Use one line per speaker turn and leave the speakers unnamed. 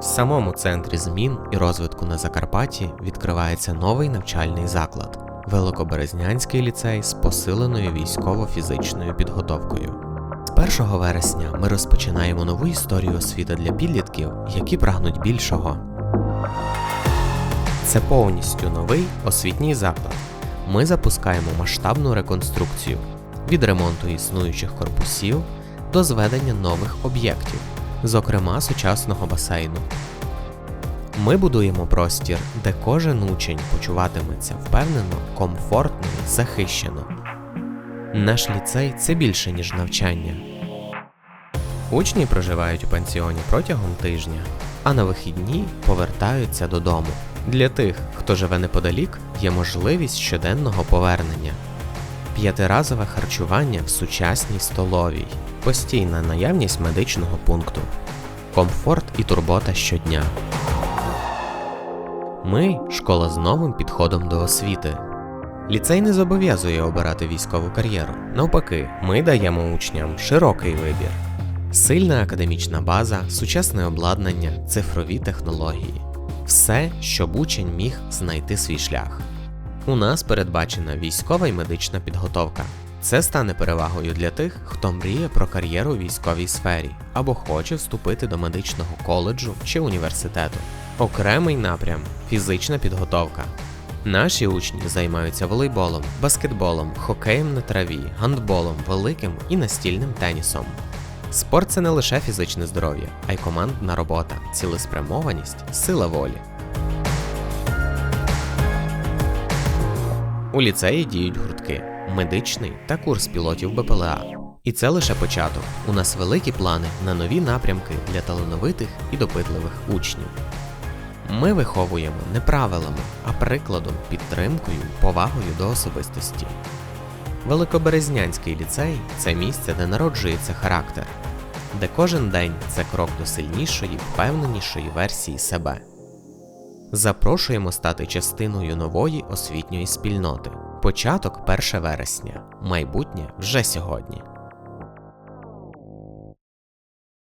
В самому центрі змін і розвитку на Закарпатті відкривається новий навчальний заклад Великоберезнянський ліцей з посиленою військово-фізичною підготовкою. З 1 вересня ми розпочинаємо нову історію освіти для підлітків, які прагнуть більшого. Це повністю новий освітній заклад. Ми запускаємо масштабну реконструкцію від ремонту існуючих корпусів до зведення нових об'єктів, зокрема сучасного басейну. Ми будуємо простір, де кожен учень почуватиметься впевнено, комфортно і захищено. Наш ліцей це більше, ніж навчання. Учні проживають у пансіоні протягом тижня, а на вихідні повертаються додому. Для тих, хто живе неподалік, є можливість щоденного повернення. П'ятиразове харчування в сучасній столовій, постійна наявність медичного пункту, комфорт і турбота щодня. Ми школа з новим підходом до освіти. Ліцей не зобов'язує обирати військову кар'єру. Навпаки, ми даємо учням широкий вибір. Сильна академічна база, сучасне обладнання, цифрові технології. Все, щоб учень міг знайти свій шлях. У нас передбачена військова і медична підготовка. Це стане перевагою для тих, хто мріє про кар'єру у військовій сфері або хоче вступити до медичного коледжу чи університету. Окремий напрям фізична підготовка. Наші учні займаються волейболом, баскетболом, хокеєм на траві, гандболом, великим і настільним тенісом. Спорт це не лише фізичне здоров'я, а й командна робота, цілеспрямованість, сила волі. У ліцеї діють гуртки, медичний та курс пілотів БПЛА. І це лише початок. У нас великі плани на нові напрямки для талановитих і допитливих учнів. Ми виховуємо не правилами, а прикладом, підтримкою, повагою до особистості. Великоберезнянський ліцей це місце, де народжується характер, де кожен день це крок до сильнішої, впевненішої версії себе. Запрошуємо стати частиною нової освітньої спільноти. Початок 1 вересня. Майбутнє вже сьогодні.